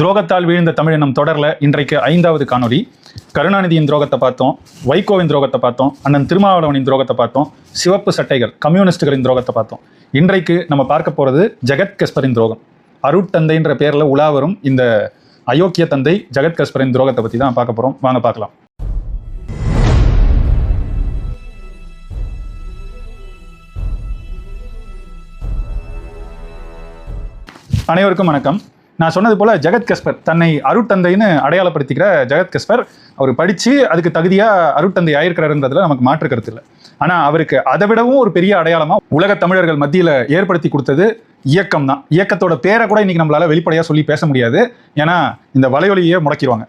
துரோகத்தால் வீழ்ந்த தமிழினம் தொடரில் இன்றைக்கு ஐந்தாவது காணொலி கருணாநிதியின் துரோகத்தை பார்த்தோம் வைகோவின் துரோகத்தை பார்த்தோம் அண்ணன் திருமாவளவனின் துரோகத்தை பார்த்தோம் சிவப்பு சட்டைகள் கம்யூனிஸ்டுகளின் துரோகத்தை பார்த்தோம். இன்றைக்கு நம்ம பார்க்க போகிறது ஜெகத் கஸ்பரின் துரோகம். அருட்தந்தைன்ற பேரில் உலா வரும் இந்த அயோக்கிய தந்தை ஜெகத் கஸ்பரின் துரோகத்தை பற்றி தான் பார்க்க போகிறோம் வாங்க பார்க்கலாம். அனைவருக்கும் வணக்கம். நான் சொன்னது போல ஜெகத் கஸ்பர் தன்னை அருட்தந்தைன்னு அடையாளப்படுத்திக்கிற ஜெகத் கஸ்பர் அவர் படித்து அதுக்கு தகுதியாக அருட்தந்தை ஆயிருக்கிறாருன்றதுல நமக்கு மாற்று கருத்து இல்லை. ஆனால் அவருக்கு அதை விடவும் ஒரு பெரிய அடையாளமாக உலக தமிழர்கள் மத்தியில் ஏற்படுத்தி கொடுத்தது இயக்கம் தான். இயக்கத்தோட பேரை கூட இன்றைக்கி நம்மளால் வெளிப்படையாக சொல்லி பேச முடியாது. ஏன்னா இந்த வலையொலியே முடக்கிடுவாங்க.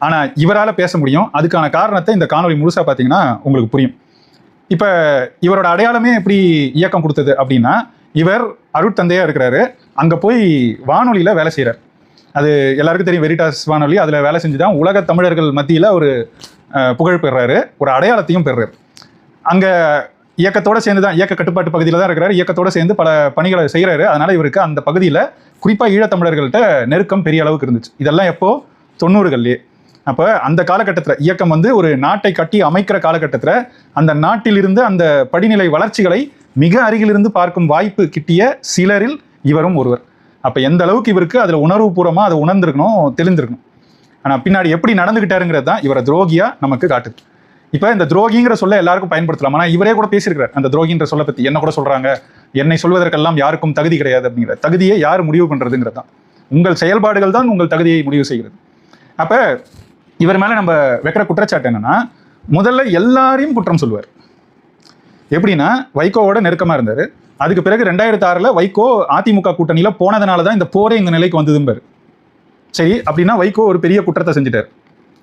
ஆனால் இவரால் பேச முடியும். அதுக்கான காரணத்தை இந்த காணொலி முழுசாக பார்த்தீங்கன்னா உங்களுக்கு புரியும். இப்போ இவரோட அடையாளமே எப்படி இயக்கம் கொடுத்தது அப்படின்னா இவர் அருட்தந்தையாக இருக்கிறாரு. அங்கே போய் வானொலியில் வேலை செய்கிறார் அது எல்லாருக்கும் தெரியும் வெரிட்டாஸ் வானொலி. அதில் வேலை செஞ்சு தான் உலக தமிழர்கள் மத்தியில் ஒரு புகழ் பெறுறாரு ஒரு அடையாளத்தையும் பெறுறாரு அங்கே இயக்கத்தோட சேர்ந்து தான் இயக்க கட்டுப்பாட்டு பகுதியில் தான் இருக்கிறார். இயக்கத்தோடு சேர்ந்து பல பணிகளை செய்கிறாரு அதனால் இவருக்கு அந்த பகுதியில் குறிப்பாக ஈழத்தமிழர்கள்ட்ட நெருக்கம் பெரிய அளவுக்கு இருந்துச்சு. இதெல்லாம் எப்போது தொண்ணூறுகள்லேயே. அப்போ அந்த காலகட்டத்தில் இயக்கம் வந்து ஒரு நாட்டை கட்டி அமைக்கிற காலகட்டத்தில் அந்த நாட்டிலிருந்து அந்த படிநிலை வளர்ச்சிகளை மிக அருகிலிருந்து பார்க்கும் வாய்ப்பு கிட்டிய சிலரில் இவரும் ஒருவர். அப்போ எந்த அளவுக்கு இவருக்கு அதில் உணர்வு பூர்வமாக அதை உணர்ந்திருக்கணும் தெளிந்திருக்கணும். ஆனால் பின்னாடி எப்படி நடந்துக்கிட்டாருங்கிறது தான் இவரை துரோகியாக நமக்கு காட்டுது. இப்போ இந்த துரோகிங்கிற சொல்ல எல்லாருக்கும் பயன்படுத்தலாம். ஆனால் இவரே கூட பேசியிருக்கிறார். அந்த துரோகின்ற சொல்ல பற்றி என்ன கூட சொல்கிறாங்க என்னை சொல்வதற்கெல்லாம் யாருக்கும் தகுதி கிடையாது அப்படிங்கிற. தகுதியை யார் முடிவு பண்ணுறதுங்கிறது தான். உங்கள் செயல்பாடுகள் தான் உங்கள் தகுதியை முடிவு செய்கிறது. அப்போ இவர் மேலே நம்ம வைக்கிற குற்றச்சாட்டு என்னன்னா முதல்ல எல்லாரையும் குற்றம் சொல்லுவார். எப்படின்னா வைகோவோட நெருக்கமாக இருந்தார். அதுக்கு பிறகு ரெண்டாயிரத்தி ஆறில் வைகோ அதிமுக கூட்டணியில் போனதுனால தான் இந்த போரே இந்த நிலைக்கு வந்ததும்பார். சரி அப்படின்னா வைகோ ஒரு பெரிய குற்றத்தை செஞ்சுட்டார்.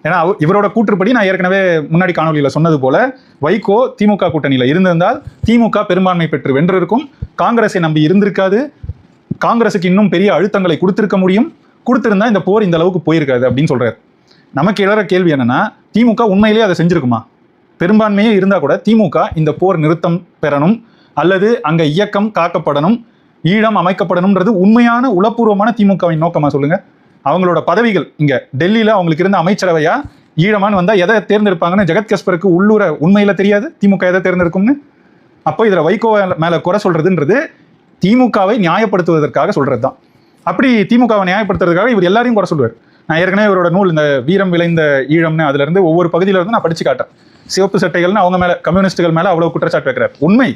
ஏன்னா இவரோட கூற்றுப்படி நான் ஏற்கனவே முன்னாடி காணொலியில் சொன்னது போல வைகோ திமுக கூட்டணியில் இருந்திருந்தால் திமுக பெரும்பான்மை பெற்று வென்றிருக்கும். காங்கிரஸை நம்பி இருந்திருக்காது. காங்கிரஸுக்கு இன்னும் பெரிய அழுத்தங்களை கொடுத்திருக்க முடியும். கொடுத்திருந்தா இந்த போர் இந்த அளவுக்கு போயிருக்காது அப்படின்னு சொல்றாரு. நமக்கு எழற கேள்வி என்னன்னா திமுக உண்மையிலேயே அதை செஞ்சிருக்குமா? பெரும்பான்மையே இருந்தால் கூட திமுக இந்த போர் நிறுத்தம் பெறணும். அல்லது அங்கே இயக்கம் காக்கப்படணும் ஈழம் அமைக்கப்படணும்ன்றது உண்மையான உளப்பூர்வமான திமுகவின் நோக்கமா சொல்லுங்க? அவங்களோட பதவிகள் இங்க டெல்லியில அவங்களுக்கு இருந்த அமைச்சரவையா? ஈழமான்னு வந்தா எதை தேர்ந்தெடுப்பாங்கன்னு ஜெகத் கஸ்பருக்கு உள்ளூர உண்மையில தெரியாது? திமுக எதை தேர்ந்தெடுக்கும்னு? அப்போ இதில் வைகோ மேல குறை சொல்றதுன்றது திமுகவை நியாயப்படுத்துவதற்காக சொல்றது தான் அப்படி திமுகவை நியாயப்படுத்துறதுக்காக இவர் எல்லாரையும் குறை சொல்லுவார். நான் ஏற்கனவே இவரோட நூல் இந்த வீரம் விளைந்த ஈழம்னு அதுல இருந்து ஒவ்வொரு பகுதியில இருந்து நான் படிச்சு காட்டேன் சிவப்பு சட்டைகள்னு அவங்க மேல கம்யூனிஸ்டுகள் மேல அவ்வளவு குற்றச்சாட்டு வைக்கிறார். உண்மை.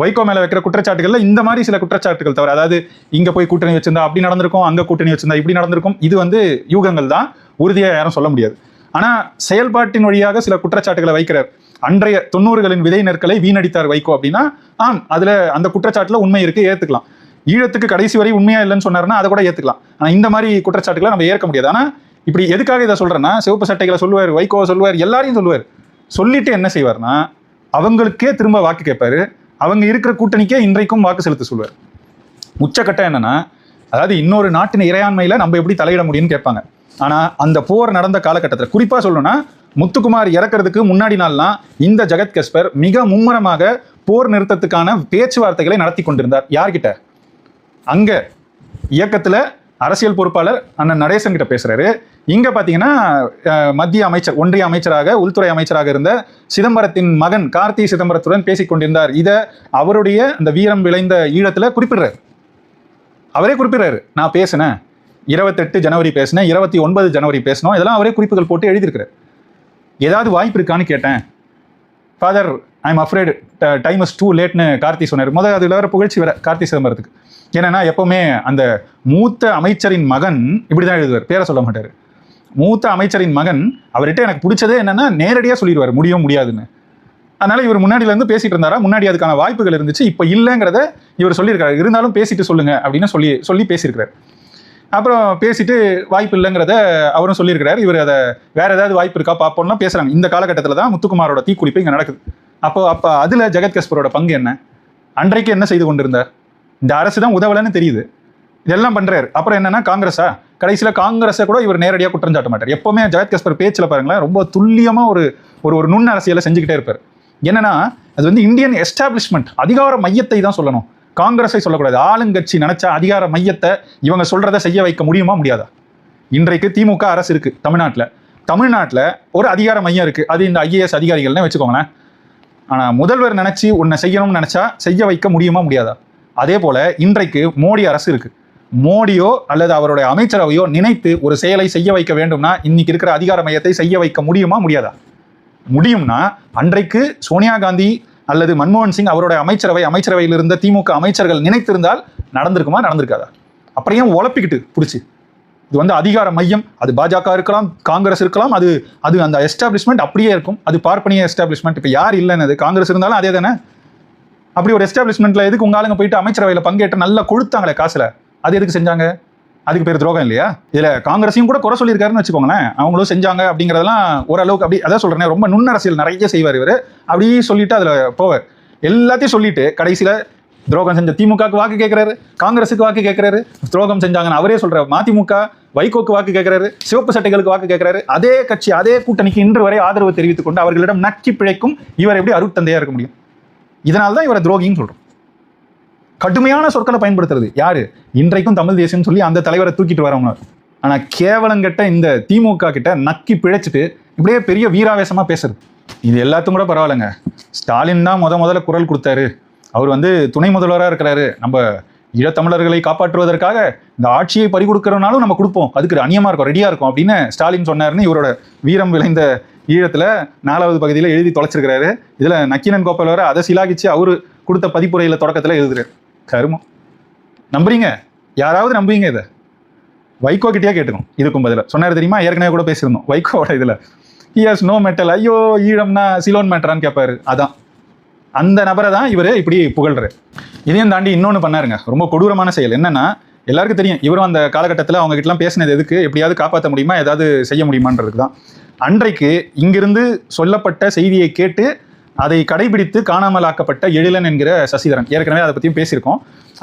வைகோ மேல வைக்கிற குற்றச்சாட்டுகள்ல இந்த மாதிரி சில குற்றச்சாட்டுகள் தவிர அதாவது இங்க போய் கூட்டணி வச்சிருந்தா அப்படி நடந்திருக்கும் அங்க கூட்டணி வச்சிருந்தா இப்படி நடந்திருக்கும் இது வந்து யூகங்கள் தான் உறுதியா யாரும் சொல்ல முடியாது. ஆனா செயல்பாட்டின் வழியாக சில குற்றச்சாட்டுகளை வைக்கிறார். அன்றைய தொண்ணூறுகளின் விதை நெற்களை வீணடித்தார் வைகோ அப்படின்னா ஆம் அதுல அந்த குற்றச்சாட்டுல உண்மை இருக்கு ஏத்துக்கலாம். ஈழத்துக்கு கடைசி வரை உண்மையா இல்லைன்னு சொன்னாருன்னா அதை கூட ஏத்துக்கலாம். ஆனா இந்த மாதிரி குற்றச்சாட்டுகளை நம்ம ஏற்க முடியாது. ஆனா இப்படி எதுக்காக இதை சொல்றேன்னா சிவப்பு சட்டைகளை சொல்லுவார் வைகோ சொல்லுவார் எல்லாரையும் சொல்லுவார். சொல்லிட்டு என்ன செய்வார்னா அவங்களுக்கே திரும்ப வாக்கு கேட்பாரு. அவங்க இருக்கிற கூட்டணிக்கே இன்றைக்கும் வாக்கு செலுத்த சொல்லுவார். உச்சக்கட்டம் என்னன்னா அதாவது இன்னொரு நாட்டின் இறையாண்மையில நம்ம எப்படி தலையிட முடியும்னு கேட்பாங்க. ஆனா அந்த போர் நடந்த காலகட்டத்தில் குறிப்பா சொல்லணும்னா முத்துக்குமார் இறக்கிறதுக்கு முன்னாடி நாள்லாம் இந்த ஜெகத் கஸ்பர் மிக மும்முரமாக போர் நிறுத்தத்துக்கான பேச்சுவார்த்தைகளை நடத்தி கொண்டிருந்தார். யார்கிட்ட? அங்க இயக்கத்துல அரசியல் பொறுப்பாளர் அண்ணன் நடேசன் கிட்ட பேசுறாரு. இங்க பாத்தீங்கன்னா மத்திய அமைச்சர் ஒன்றிய அமைச்சராக உள்துறை அமைச்சராக இருந்த சிதம்பரத்தின் மகன் கார்த்தி சிதம்பரத்துடன் பேசிக் கொண்டிருந்தார். இதை அவருடைய அந்த வீரம் விளைந்த ஈழத்துல குறிப்பிடுறாரு. அவரே குறிப்பிடுறாரு. நான் பேசினேன். இருபத்தெட்டு ஜனவரி பேசினேன் இருபத்தி ஒன்பது ஜனவரி பேசினோம். இதெல்லாம் அவரே குறிப்புகள் போட்டு எழுதியிருக்கிறார். ஏதாவது வாய்ப்பு இருக்கான்னு கேட்டேன். Father I am afraid time is too லேட்னு Karthi சொன்னார். முதல் அதில் வர புகழ்ச்சி வர கார்த்தி சிதம்பரத்துக்கு. ஏன்னா எப்போவுமே அந்த மூத்த அமைச்சரின் மகன் இப்படி தான் எழுதுவார். பேரை சொல்ல மாட்டார். மூத்த அமைச்சரின் மகன் அவர்கிட்ட எனக்கு பிடிச்சதே என்னன்னா நேரடியாக சொல்லிடுவார் முடியும் முடியாதுன்னு. அதனால இவர் முன்னாடியிலேருந்து பேசிகிட்டு பேசிட்டு இருந்தாரா? முன்னாடி அதுக்கான வாய்ப்புகள் இருந்துச்சு இப்போ இல்லைங்கிறத இவர் சொல்லியிருக்காரு. இருந்தாலும் பேசிட்டு சொல்லுங்க அப்படின்னு சொல்லி சொல்லி பேசியிருக்கிறார். அப்புறம் பேசிட்டு வாய்ப்பு இல்லைங்கிறத அவரும் சொல்லியிருக்கிறார். இவர் அதை வேற ஏதாவது வாய்ப்பு இருக்கா பார்ப்போம்னா பேசுறாங்க. இந்த காலகட்டத்தில் தான் முத்துக்குமாரோட தீக்குளிப்பு இங்கே நடக்குது. அப்போ அப்போ அதில் ஜெகத் கஸ்பரோட பங்கு என்ன? அன்றைக்கு என்ன செய்து கொண்டிருந்தார்? இந்த அரசு தான் உதவலைன்னு தெரியுது. இதெல்லாம் பண்ணுறாரு அப்புறம் என்னன்னா காங்கிரஸா? கடைசியில் காங்கிரஸை கூட இவர் நேரடியாக குற்றஞ்சாட்ட மாட்டார். எப்பவுமே ஜவத் கஸ்பர் பேச்சில் பாருங்களேன் ரொம்ப துல்லியமாக ஒரு ஒரு ஒரு நுண் அரசியலை செஞ்சுக்கிட்டே இருப்பார். என்னன்னா அது வந்து இந்தியன் எஸ்டாப்ளிஷ்மெண்ட் அதிகார மையத்தை தான் சொல்லணும். காங்கிரஸை சொல்லக்கூடாது. ஆளுங்கட்சி நினச்ச அதிகார மையத்தை இவங்க சொல்றதை செய்ய வைக்க முடியுமா முடியாதா? இன்றைக்கு திமுக அரசு இருக்கு தமிழ்நாட்டில். தமிழ்நாட்டில் ஒரு அதிகார மையம் இருக்கு. அது இந்த ஐஏஎஸ் அதிகாரிகள்னு வச்சுக்கோங்களேன். ஆனால் முதல்வர் நினைச்சு உன்னை செய்யணும்னு நினைச்சா செய்ய வைக்க முடியுமா முடியாதா? அதே போல இன்றைக்கு மோடி அரசு இருக்கு. மோடியோ அல்லது அவருடைய அமைச்சரவையோ நினைத்து ஒரு செயலை செய்ய வைக்க வேண்டும்னா இன்னைக்கு இருக்கிற அதிகார மையத்தை செய்ய வைக்க முடியுமா முடியாதா? முடியும்னா அன்றைக்கு சோனியா காந்தி அல்லது மன்மோகன் சிங் அவருடைய அமைச்சரவை அமைச்சரவையில் இருந்த திமுக அமைச்சர்கள் நினைத்திருந்தால் நடந்திருக்குமா நடந்திருக்காதா? அப்புறம் ஏன் உழப்பிக்கிட்டு பிடிச்சி? இது வந்து அதிகார மையம் அது பாஜக இருக்கலாம் காங்கிரஸ் இருக்கலாம் அது அது அந்த எஸ்டாப்ளிஷ்மெண்ட் அப்படியே இருக்கும். அது பார்ப்பனிய எஸ்டாப்ளிஷ்மெண்ட். இப்போ யார் இல்லைன்னு காங்கிரஸ் இருந்தாலும் அதே தானே? அப்படி ஒரு எஸ்டாப்ளிஷ்மெண்ட்ல எதுக்கு உங்க ஆளுங்க போயிட்டு அமைச்சரவையில் பங்கேற்று நல்லா கொடுத்தாங்களே காசுல? அது எதுக்கு செஞ்சாங்க? அதுக்கு பேர் துரோகம் இல்லையா? இதுல காங்கிரஸையும் கூட குறை சொல்லியிருக்காருன்னு வச்சுக்கோங்களேன். அவங்களும் செஞ்சாங்க அப்படிங்கிறதெல்லாம் ஓரளவுக்கு அப்படி அதான் சொல்றேன் ரொம்ப நுண்ணரசியல் நிறைய செய்வார் இவர். அப்படியே சொல்லிட்டு அதுல போவார். எல்லாத்தையும் சொல்லிட்டு கடைசியில துரோகம் செஞ்ச திமுகவுக்கு வாக்கு கேட்கிறாரு காங்கிரஸுக்கு வாக்கு கேட்கிறாரு துரோகம் செஞ்சாங்கன்னு அவரே சொல்ற மதிமுக வைகோக்கு வாக்கு கேட்கிறாரு சிவப்பு சட்டைகளுக்கு வாக்கு கேட்கிறாரு அதே கட்சி அதே கூட்டணிக்கு இன்று வரை ஆதரவு தெரிவித்துக் கொண்டு அவர்களிடம் நக்கி பிழைக்கும் இவர் எப்படி அருட்தந்தையா இருக்க முடியும்? இதனால்தான் இவரை துரோகின்னு சொல்றோம். கடுமையான சொற்களை பயன்படுத்துறது. யாரு? இன்றைக்கும் தமிழ் தேசியம் சொல்லி அந்த தலைவரை தூக்கிட்டு வரவங்க. ஆனா கேவலங்கிட்ட இந்த திமுக கிட்ட நக்கி பிழைச்சிட்டு இப்படியே பெரிய வீராவேசமா பேசுறது. இது எல்லாத்துக்கும் கூட பரவாயில்லைங்க. ஸ்டாலின் தான் முத முதல்ல குரல் கொடுத்தாரு. அவர் வந்து துணை முதல்வராக இருக்கிறாரு. நம்ம ஈழத்தமிழர்களை காப்பாற்றுவதற்காக இந்த ஆட்சியை பறிகொடுக்கிறனாலும் நம்ம கொடுப்போம். அதுக்கு அந்நியமாக இருக்கும் ரெடியாக இருக்கும் அப்படின்னு ஸ்டாலின் சொன்னார்னு இவரோட வீரம் விளைந்த ஈழத்தில் நாலாவது பகுதியில் எழுதி தொலைச்சிருக்கிறாரு. இதில் நக்கீனன் கோபால் வர அதை சிலாகிச்சு அவர் கொடுத்த பதிப்புரையில் தொடக்கத்தில் எழுதுறாரு. கருமம். நம்புறீங்க? யாராவது நம்புவீங்க இதை? வைகோ கிட்டேயே கேட்டுக்கணும். இதுக்கும் பதிலா. சொன்னார் தெரியுமா? ஏற்கனவே கூட பேசியிருந்தோம். வைகோவோட இதில். ஹியர்ஸ் நோ மெட்டல் ஐயோ ஈழம்னா சிலோன் மேட்டரான்னு கேட்பாரு அதான். அந்த நபரை தான் இவர் இப்படி புகழ்றாரு. இதையும் தாண்டி இன்னொன்று பண்ணாருங்க. ரொம்ப கொடூரமான செயல். என்னன்னா எல்லாருக்கும் தெரியும். இவரும் அந்த காலகட்டத்தில் அவங்க கிட்டலாம் பேசினது எதுக்கு? எப்படியாவது காப்பாற்ற முடியுமா? ஏதாவது செய்ய முடியுமான்றதுக்கு தான். அன்றைக்கு இங்கிருந்து சொல்லப்பட்ட செய்தியை கேட்டு அதை கடைபிடித்து காணாமலாக்கப்பட்ட எழிலன் என்கிற சசிதரன். ஏற்கனவே அதை பற்றியும் பேசியிருக்கோம்.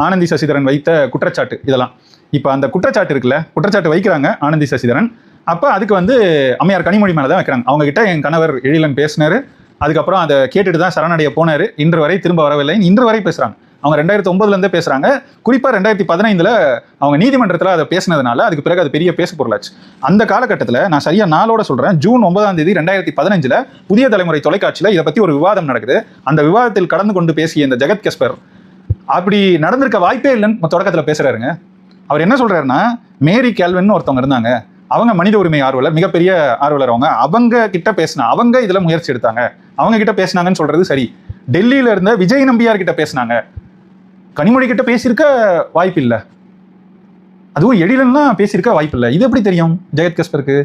ஆனந்தி சசிதரன் வைத்த குற்றச்சாட்டு இதெல்லாம். இப்போ அந்த குற்றச்சாட்டு இருக்குல்ல குற்றச்சாட்டு வைக்கிறாங்க ஆனந்தி சசிதரன். அப்போ அதுக்கு வந்து அம்மையார் கனிமொழி மேலே தான் வைக்கிறாங்க. அவங்ககிட்ட என் கணவர் எழிலன் பேசினாரு. அதுக்கப்புறம் அதை கேட்டுட்டு தான் சரணடைய போனார். இன்று வரை திரும்ப வரவில்லை. இன்று வரை பேசுகிறாங்க அவங்க ரெண்டாயிரத்தி ஒன்பதுலேருந்தே பேசுகிறாங்க குறிப்பாக ரெண்டாயிரத்தி பதினைந்தில் அவங்க நீதிமன்றத்தில் அதை பேசினதுனால அதுக்கு பிறகு அது பெரிய பேசு பொருளாச்சு. அந்த காலகட்டத்தில் நான் சரியாக நாளோட சொல்கிறேன் ஜூன் ஒன்பதாம் தேதி ரெண்டாயிரத்தி பதினஞ்சில் புதிய தலைமுறை தொலைக்காட்சியில் இதை பற்றி ஒரு விவாதம் நடக்குது. அந்த விவாதத்தில் கலந்து கொண்டு பேசிய இந்த ஜெகத் கஸ்பர் அப்படி நடந்திருக்க வாய்ப்பே இல்லைன்னு தொடக்கத்தில் பேசுகிறாருங்க அவர் என்ன சொல்கிறாருன்னா மேரி கேல்வின்னு ஒருத்தவங்க இருந்தாங்க. அவங்க மனித உரிமை ஆர்வலர் மிகப்பெரிய ஆர்வலர் அவங்க. அவங்க கிட்ட பேசினா அவங்க இதில் முயற்சி எடுத்தாங்க. அவங்க கிட்ட பேசினாங்கன்னு சொல்றது சரி. டெல்லியில இருந்த விஜய் நம்பியார் கிட்ட பேசினாங்க. கனிமொழி கிட்ட பேசியிருக்க வாய்ப்பு இல்லை அதுவும் எழிலன்னா பேசியிருக்க வாய்ப்பு இல்லை இது எப்படி தெரியும்? ஜெகத் கஸ்பருக்கு.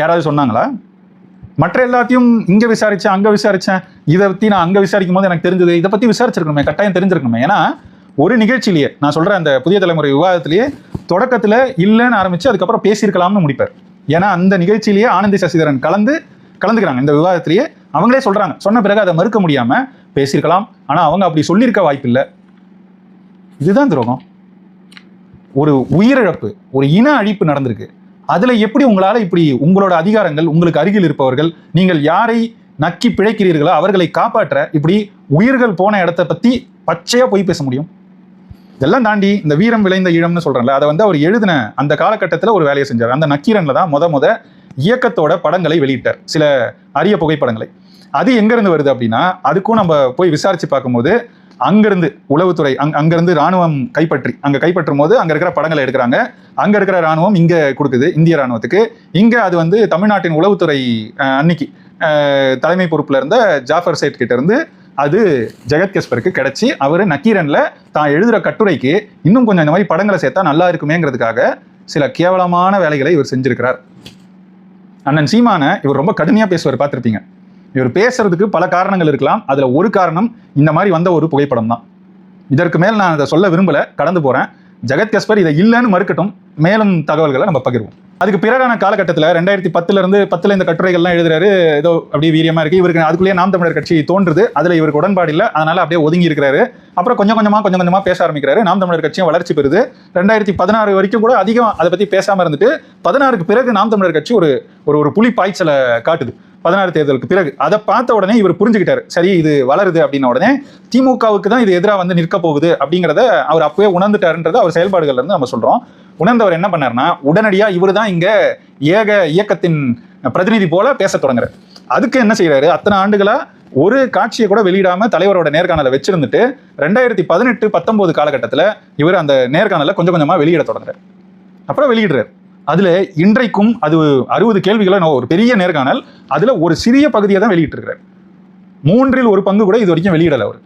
யாராவது சொன்னாங்களா? மற்ற எல்லாத்தையும் இங்கே விசாரித்தேன் அங்கே விசாரிச்சேன். இதை பற்றி நான் அங்கே விசாரிக்கும் போது எனக்கு தெரிஞ்சது. இதை பற்றி விசாரிச்சிருக்கணுமே கட்டாயம் தெரிஞ்சிருக்கணுமே. ஏன்னா ஒரு நிகழ்ச்சியிலேயே நான் சொல்கிறேன் அந்த புதிய தலைமுறை விவாதத்திலேயே தொடக்கத்தில் இல்லைன்னு ஆரம்பித்து அதுக்கப்புறம் பேசியிருக்கலாம்னு முடிப்பார் ஏன்னா அந்த நிகழ்ச்சியிலேயே ஆனந்தி சசிதரன் கலந்து கலந்துக்கிறாங்க. இந்த விவாதத்திலேயே அவங்களே சொல்கிறாங்க சொன்ன பிறகு அதை மறுக்க முடியாமல் பேசியிருக்கலாம். ஆனால் அவங்க அப்படி சொல்லியிருக்க வாய்ப்பில்லை. இதுதான் துரோகம் ஒரு உயிரிழப்பு ஒரு இன அழிப்பு நடந்திருக்கு. அதில் எப்படி உங்களால் இப்படி உங்களோட அதிகாரங்கள் உங்களுக்கு அருகில் இருப்பவர்கள் நீங்கள் யாரை நக்கி பிழைக்கிறீர்களோ அவர்களை காப்பாற்ற இப்படி உயிர்கள் போன இடத்த பற்றி பச்சையாக போய் பேச முடியும்? இதெல்லாம் தாண்டி இந்த வீரம் விளைந்த ஈழம்னு சொல்கிறேன்ல அதை வந்து அவர் எழுதின அந்த காலகட்டத்தில் ஒரு வேலையை செஞ்சார். அந்த நக்கீரனில் தான் முத முத இயக்கத்தோட படங்களை வெளியிட்டார் சில அரிய புகைப்படங்களை. அது எங்கேருந்து வருது அப்படின்னா அதுக்கும் நம்ம போய் விசாரித்து பார்க்கும்போது அங்கிருந்து உளவுத்துறை அங் அங்கிருந்து ராணுவம் கைப்பற்றி அங்கே கைப்பற்றும் போது அங்கே இருக்கிற படங்களை எடுக்கிறாங்க. அங்கே இருக்கிற ராணுவம் இங்கே கொடுக்குது இந்திய ராணுவத்துக்கு இங்கே அது வந்து தமிழ்நாட்டின் உளவுத்துறை அன்னைக்கு தலைமை பொறுப்பில் இருந்த ஜாஃபர் சேட் கிட்ட இருந்து அது ஜெகத் கிடச்சி அவர் நக்கீரனில் தான் எழுதுகிற கட்டுரைக்கு இன்னும் கொஞ்சம் இந்த மாதிரி படங்களை சேர்த்தா நல்லா இருக்குமேங்கிறதுக்காக சில கேவலமான வேலைகளை இவர் செஞ்சிருக்கிறார். அண்ணன் சீமான இவர் ரொம்ப கடுமையாக பேசுவார் பார்த்துருப்பீங்க. இவர் பேசுறதுக்கு பல காரணங்கள் இருக்கலாம். அதுல ஒரு காரணம் இந்த மாதிரி வந்த ஒரு புகைப்படம் தான். இதற்கு மேல் நான் அதை சொல்ல விரும்பல கடந்து போறேன். ஜெகத் கஸ்பர் இதை இல்லைன்னு மறுக்கட்டும். மேலும் தகவல்களை நம்ம பகிர்வோம். அதுக்கு பிறகான காலகட்டத்தில் ரெண்டாயிரத்தி பத்துலேருந்து பத்தில் இந்த கட்டுரைகள்லாம் எழுதுறாரு ஏதோ அப்படியே வீரியமாக இருக்கு. இவருக்கு அதுக்குள்ளேயே நாம் தமிழர் கட்சி தோன்றுது. அதில் இவருக்கு உடன்பாடு இல்லை. அதனால் அப்படியே ஒதுங்கி இருக்கிறாரு. அப்புறம் கொஞ்சம் கொஞ்சமாக கொஞ்சம் கொஞ்சமாக பேச ஆரம்பிக்கிறாரு. நாம் தமிழர் கட்சியும் வளர்ச்சி பெறுது. ரெண்டாயிரத்தி பதினாறு வரைக்கும் கூட அதிகம் அதை பற்றி பேசாமல் இருந்துட்டு பதினாறுக்கு பிறகு நாம் தமிழர் கட்சி ஒரு ஒரு ஒரு புலி பாய்ச்சலை காட்டுது. பதினாறு தேர்தலுக்கு பிறகு. அதை பார்த்த உடனே இவர் புரிஞ்சுக்கிட்டாரு. சரி இது வளருது அப்படின்ன உடனே திமுகவுக்கு தான் இது எதிராக வந்து நிற்க போகுது அப்படிங்கிறத அவர் அப்பவே உணர்ந்துட்டாருன்றத அவர் செயல்பாடுகள்ல இருந்து நம்ம சொல்றோம். உணர்ந்தவர் என்ன பண்ணாருன்னா உடனடியாக இவர் தான் இங்க ஏக இயக்கத்தின் பிரதிநிதி போல பேச தொடங்குறாரு. அதுக்கு என்ன செய்யறாரு அத்தனை ஆண்டுகளா ஒரு காட்சியை கூட வெளியிடாம தலைவரோட நேர்காணலை வச்சிருந்துட்டு ரெண்டாயிரத்தி பதினெட்டு பத்தொன்பது காலகட்டத்தில் இவர் அந்த நேர்காணலை கொஞ்சம் கொஞ்சமாக வெளியிட தொடங்குறாரு. அப்புறம் வெளியிடுறாரு. அதில் இன்றைக்கும் அது அறுபது கேள்விகளை நான் ஒரு பெரிய நேர்காணல். அதில் ஒரு சிறிய பகுதியை தான் வெளியிட்டிருக்கிறார். மூன்றில் ஒரு பங்கு கூட இது வரைக்கும் வெளியிடலை அவர்.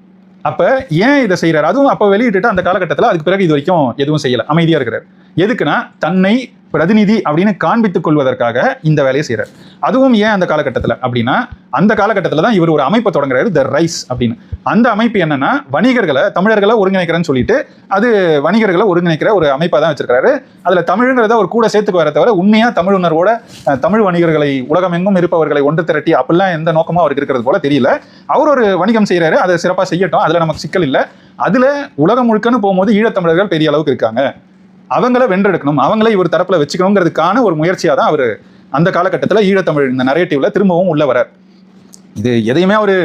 அப்போ ஏன் இதை செய்கிறார் அதுவும் அப்போ வெளியிட்டுட்டு அந்த காலகட்டத்தில் அதுக்கு பிறகு இது வரைக்கும் எதுவும் செய்யலை. அமைதியாக இருக்கிறார். எதுக்குன்னா தன்னை பிரதிநிதி அப்படின்னு காண்பித்துக் கொள்வதற்காக இந்த வேலையை செய்கிறார் அதுவும் ஏன் அந்த காலகட்டத்தில்? அப்படின்னா அந்த காலகட்டத்தில் தான் இவர் ஒரு அமைப்பை தொடங்குறாரு த ரைஸ் அப்படின்னு. அந்த அமைப்பு என்னன்னா வணிகர்களை தமிழர்களை ஒருங்கிணைக்கிறேன்னு சொல்லிட்டு அது வணிகர்களை ஒருங்கிணைக்கிற ஒரு அமைப்பாக தான் வச்சிருக்காரு அதில் தமிழுங்கிறத ஒரு கூட சேர்த்துக்கு வர தவிர உண்மையாக தமிழ் உணர்வோட தமிழ் வணிகர்களை உலகமெங்கும் இருப்பவர்களை ஒன்று திரட்டி அப்படிலாம் எந்த நோக்கமும் அவருக்கு இருக்கிறது போல தெரியல. அவர் ஒரு வணிகம் செய்கிறாரு அதை சிறப்பாக செய்யட்டும் அதில் நமக்கு சிக்கல் இல்லை. அதில் உலகம் முழுக்கன்னு போகும்போது ஈழத்தமிழர்கள் பெரிய அளவுக்கு இருக்காங்க. அவங்கள வென்றெடுக்கணும் அவங்கள இவர் தரப்புல வச்சுக்கணுங்கிறதுக்கான ஒரு முயற்சியாக தான் அவர் அந்த காலகட்டத்தில் ஈழத்தமிழ் இந்த நரேட்டிவ்ல திரும்பவும் உள்ள வரார் இது எதையுமே அவர்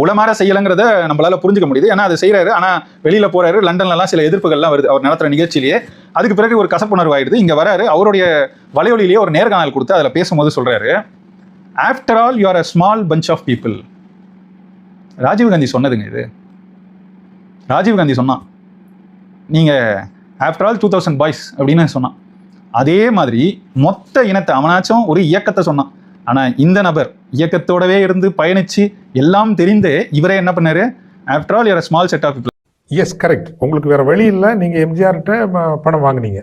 உளமாற செய்யலைங்கிறத நம்மளால புரிஞ்சுக்க முடியுது. ஏன்னா அதை செய்யறாரு ஆனால் வெளியில போறாரு. லண்டன்லலாம் சில எதிர்ப்புகள்லாம் வருது. அவர் நடத்துகிற நிகழ்ச்சியிலேயே. அதுக்கு பிறகு ஒரு கசப்புணர்வு ஆயிடுது இங்கே வராரு. அவருடைய வலையொலியிலேயே ஒரு நேர்காணல் கொடுத்து அதில் பேசும்போது சொல்றாரு after all you are a small punch of people Rajiv Gandhi சொன்னதுங்க இது. ராஜீவ்காந்தி சொன்னான் நீங்கள் after all two thousand boys அப்படின்னு சொன்னான். அதே மாதிரி மொத்த இனத்தை அவனாச்சும் ஒரு இயக்கத்தை சொன்னான். ஆனா இந்த நபர் இயக்கத்தோடவே இருந்து பயணிச்சு எல்லாம் தெரிந்து இவரே என்ன பண்ணாரு? After all your small set of people yes correct உங்களுக்கு வேற வழி இல்லை. நீங்க எம்ஜிஆர்கிட்ட பணம் வாங்குனீங்க.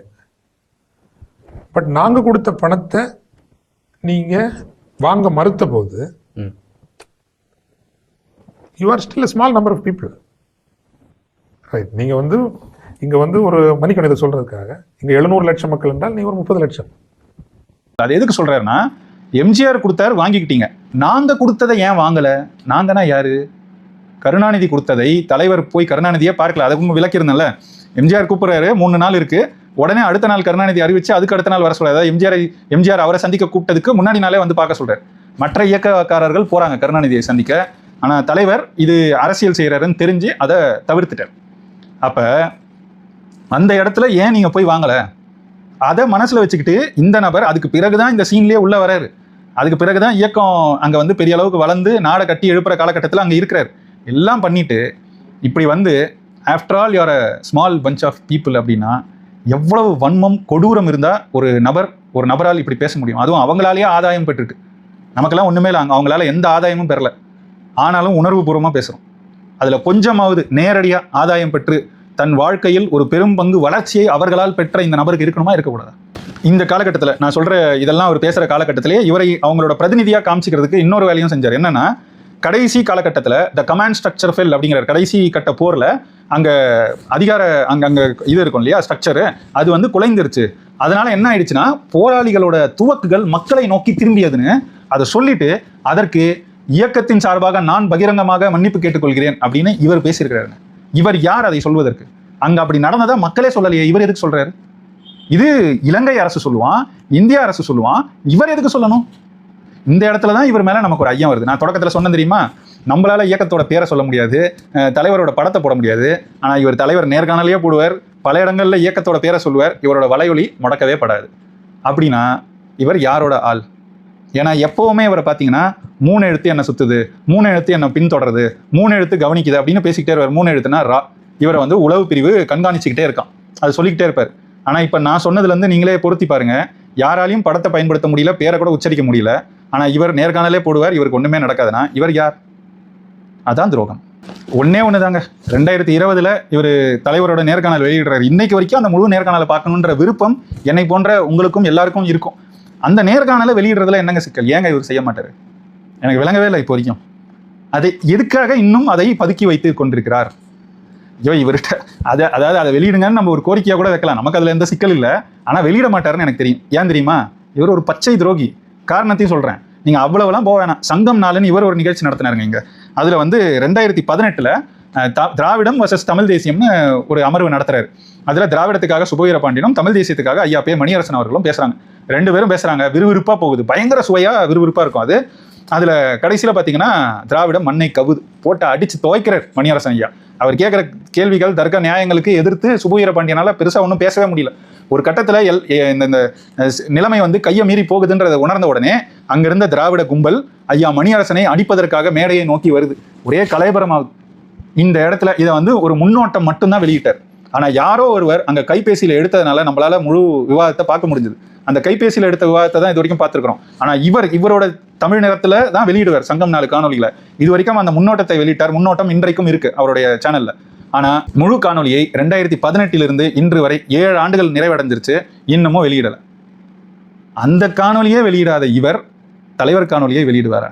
பட் நாங்க கொடுத்த பணத்தை நீங்க வாங்க மறுத்த போது ம். You are still small number of people right நீங்க வந்து இங்கே வந்து ஒரு மணிக்கணிதை சொல்றதுக்காக இங்கே எழுநூறு லட்சம் மக்கள் என்றால் நீ ஒரு முப்பது லட்சம். அது எதுக்கு சொல்கிறாருன்னா எம்ஜிஆர் கொடுத்தாரு வாங்கிக்கிட்டீங்க. நாங்கள் கொடுத்ததை ஏன் வாங்கலை? நாங்கன்னா யாரு? கருணாநிதி கொடுத்ததை தலைவர் போய் கருணாநிதியே பார்க்கல. அதுக்கு விளக்கியிருந்தேன்ல எம்ஜிஆர் கூப்பிட்றாரு மூணு நாள் இருக்கு. உடனே அடுத்த நாள் கருணாநிதி அறிவிச்சு அதுக்கு அடுத்த நாள் வர சொல்றாரு. எம்ஜிஆர் எம்ஜிஆர் அவரை சந்திக்க கூப்பிட்டதுக்கு முன்னாடி நாளே வந்து பார்க்க சொல்றாரு. மற்ற இயக்கக்காரர்கள் போறாங்க கருணாநிதியை சந்திக்க. ஆனால் தலைவர் இது அரசியல் செய்கிறாருன்னு தெரிஞ்சு அதை தவிர்த்துட்டார். அப்போ அந்த இடத்துல ஏன் நீங்கள் போய் வாங்கலை? அதை மனசில் வச்சுக்கிட்டு இந்த நபர் அதுக்கு பிறகு தான் இந்த சீன்லேயே உள்ளே வராரு அதுக்கு பிறகு தான் இயக்கம் அங்கே வந்து பெரிய அளவுக்கு வளர்ந்து நாடை கட்டி எழுப்புற காலகட்டத்தில் அங்கே இருக்கிறார். எல்லாம் பண்ணிட்டு இப்படி வந்து after all you are small bunch of people அப்படின்னா எவ்வளவு வன்மம் கொடூரம் இருந்தால் ஒரு நபர் ஒரு நபரால் இப்படி பேச முடியும். அதுவும் அவங்களாலேயே ஆதாயம் பெற்றுட்டு நமக்கெல்லாம் ஒன்றுமே இல்லை. அவங்களால எந்த ஆதாயமும் பெறல. ஆனாலும் உணர்வுபூர்வமா பேசுகிறோம் அதில் கொஞ்சமாவது நேரடியாக ஆதாயம் பெற்று தன் வாழ்க்கையில் ஒரு பெரும் பங்கு வளர்ச்சியை அவர்களால் பெற்ற இந்த நபருக்கு இருக்கணுமா இருக்கக்கூடாதா? இந்த காலகட்டத்தில் நான் சொல்கிற இதெல்லாம் அவர் பேசுகிற காலகட்டத்திலே இவரை அவங்களோட பிரதிநிதியாக காமிச்சிக்கிறதுக்கு இன்னொரு வேலையும் செஞ்சார். என்னன்னா கடைசி காலகட்டத்தில் த கமாண்ட் ஸ்ட்ரக்சர் ஃபெல் அப்படிங்கிற கடைசி கட்ட போரில் அங்கே அதிகார அங்கே அங்கே இது இருக்கும் இல்லையா ஸ்ட்ரக்சரு அது வந்து குலைந்துருச்சு. அதனால் என்ன ஆயிடுச்சுன்னா போராளிகளோட துவக்குகள் மக்களை நோக்கி திரும்பியதுன்னு அதை சொல்லிட்டு அதற்கு இயக்கத்தின் சார்பாக நான் பகிரங்கமாக மன்னிப்பு கேட்டுக்கொள்கிறேன் அப்படின்னு இவர் பேசியிருக்கிறாரு இவர் யார் அதை சொல்வதற்கு? அங்கே அப்படி நடந்ததை மக்களே சொல்லலையே இவர் எதுக்கு சொல்றாரு? இது இலங்கை அரசு சொல்லுவான் இந்திய அரசு சொல்லுவான் இவர் எதுக்கு சொல்லணும்? இந்த இடத்துல தான் இவர் மேலே நமக்கு ஒரு ஐயம் வருது. நான் தொடக்கத்தில் சொன்னேன் தெரியுமா? நம்மளால இயக்கத்தோட பேரை சொல்ல முடியாது தலைவரோட படத்தை போட முடியாது. ஆனால் இவர் தலைவர் நேர்காணலையே போடுவார் பல இடங்களில் இயக்கத்தோட பேரை சொல்லுவார் இவரோட வலையொலி முடக்கவே படாது. அப்படின்னா இவர் யாரோட ஆள்? ஏன்னா எப்போவுமே இவரை பார்த்தீங்கன்னா மூணு எழுத்து என்ன சுத்துது மூணு எழுத்து என்ன பின்தொடருது மூணு எழுத்து கவனிக்குது அப்படின்னு பேசிக்கிட்டே இருப்பார். மூணு எழுத்துனா ரா. இவரை வந்து உளவு பிரிவு கண்காணிச்சுக்கிட்டே இருக்கான். அது சொல்லிக்கிட்டே இருப்பார். ஆனால் இப்போ நான் சொன்னதுலேருந்து நீங்களே பொருத்தி பாருங்க. யாராலையும் படத்தை பயன்படுத்த முடியல பேரை கூட உச்சரிக்க முடியல. ஆனால் இவர் நேர்காணலே போடுவார் இவருக்கு ஒன்றுமே நடக்காதுன்னா இவர் யார்? அதான் துரோகம். ஒன்னே ஒன்று தாங்க ரெண்டாயிரத்தி இருபதில் இவர் தலைவரோட நேர்காணல் வெளியிடுறாரு. இன்னைக்கு வரைக்கும் அந்த முழு நேர்காணலை பார்க்கணுன்ற விருப்பம் என்னை போன்ற உங்களுக்கும் எல்லாருக்கும் இருக்கும். அந்த நேர்காணலை வெளியிடுறதுல என்னங்க சிக்கல்? ஏங்க இவர் செய்ய மாட்டார்? எனக்கு விளங்கவே இல்லை இப்போ வரைக்கும். அதை எதுக்காக இன்னும் அதை பதுக்கி வைத்து கொண்டிருக்கிறார்? ஐயோ இவர்கிட்ட அதை அதாவது அதை வெளியிடுங்கன்னு நம்ம ஒரு கோரிக்கையாக கூட வைக்கலாம். நமக்கு அதில் எந்த சிக்கல் இல்லை. ஆனால் வெளியிட மாட்டாருன்னு எனக்கு தெரியும். ஏன் தெரியுமா? இவர் ஒரு பச்சை துரோகி. காரணத்தையும் சொல்கிறேன் நீங்கள் அவ்வளவுலாம் போக வேணாம். சங்கம் நாளுன்னு இவர் ஒரு நிகழ்ச்சி நடத்தினாருங்க இங்கே. அதில் வந்து ரெண்டாயிரத்தி பதினெட்டில் திராவிடம் வர்சஸ் தமிழ் தேசியம்னு ஒரு அமர்வு நடத்துறாரு. அதுல திராவிடத்துக்காக சுபவீர பாண்டியனும் தமிழ் தேசியத்துக்காக ஐயா பே மணியரசன் அவர்களும் பேசுறாங்க. ரெண்டு பேரும் பேசுறாங்க. விறுவிறுப்பா போகுது. பயங்கர சுவையா விறுவிறுப்பா இருக்கும் அது. அதுல கடைசியில பாத்தீங்கன்னா திராவிடம் மண்ணை கவுது. போட்டு அடிச்சு துவைக்கிறார் மணியரசன் ஐயா. அவர் கேட்குற கேள்விகள் தர்க்க நியாயங்களுக்கு எதிர்த்து சுபவீர பாண்டியனால பெருசா ஒன்றும் பேசவே முடியல. ஒரு கட்டத்தில் எல் இந்த இந்த நிலைமை வந்து கையை மீறி போகுதுன்றதை உணர்ந்த உடனே அங்கிருந்த திராவிட கும்பல் ஐயா மணியரசனை அடிப்பதற்காக மேடையை நோக்கி வருது. ஒரே கலைபரமாகுது இந்த இடத்துல இதை வந்து ஒரு முன்னோட்டம் மட்டும்தான் வெளியிட்டார். ஆனால் யாரோ ஒருவர் அங்கே கைபேசியில் எடுத்ததுனால நம்மளால் முழு விவாதத்தை பார்க்க முடிஞ்சது. அந்த கைபேசியில் எடுத்த விவாதத்தை தான் இது வரைக்கும் பார்த்துருக்குறோம். ஆனால் இவர் இவரோட தமிழ் நிறத்துல தான் வெளியிடுவார் சங்கம் நாலு காணொலியில் இது வரைக்கும் அந்த முன்னோட்டத்தை வெளியிட்டார். முன்னோட்டம் இன்றைக்கும் இருக்குது அவருடைய சேனலில் ஆனால் முழு காணொலியை ரெண்டாயிரத்தி பதினெட்டிலிருந்து இன்று வரை ஏழு ஆண்டுகள் நிறைவடைஞ்சிருச்சு. இன்னமும் வெளியிடலை. அந்த காணொலியே வெளியிடாத இவர் தலைவர் காணொலியை வெளியிடுவாரா?